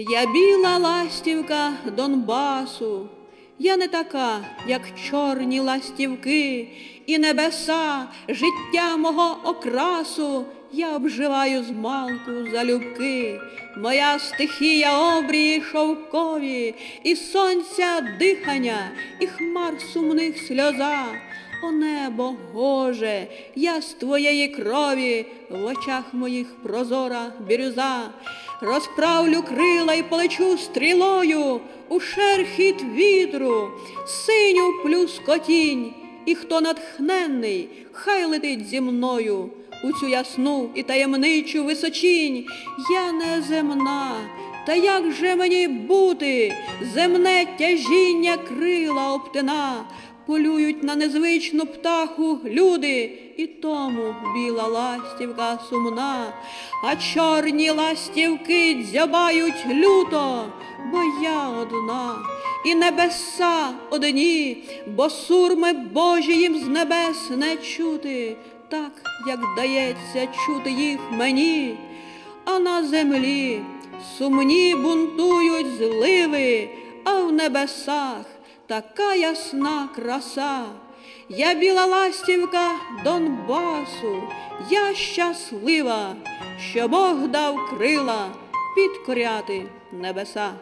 Я біла ластівка Донбасу, я не така, як чорні ластівки, і небеса, життя мого окрасу, я обживаю з малку залюбки. Моя стихія обрії шовкові, і сонця дихання, і хмар сумних сльоза. О небо, Гоже, я з твоєї крові, в очах моїх прозора бірюза, розправлю крила і полечу стрілою у шерхіт вітру, синю плюскотінь, і хто натхненний, хай летить зі мною у цю ясну і таємничу височінь. Я не земна. Та як же мені бути? Земне тяжіння крила обтина, полюють на незвичну птаху люди, і тому біла ластівка сумна, а чорні ластівки дзьобають люто, бо я одна, і небеса одні, бо сурми Божі їм з небес не чути, так як дається чути їх мені, а на землі сумні бунтують зливи, а в небесах така ясна краса. Я біла ластівка Донбасу, я щаслива, що Бог дав крила підкоряти небеса.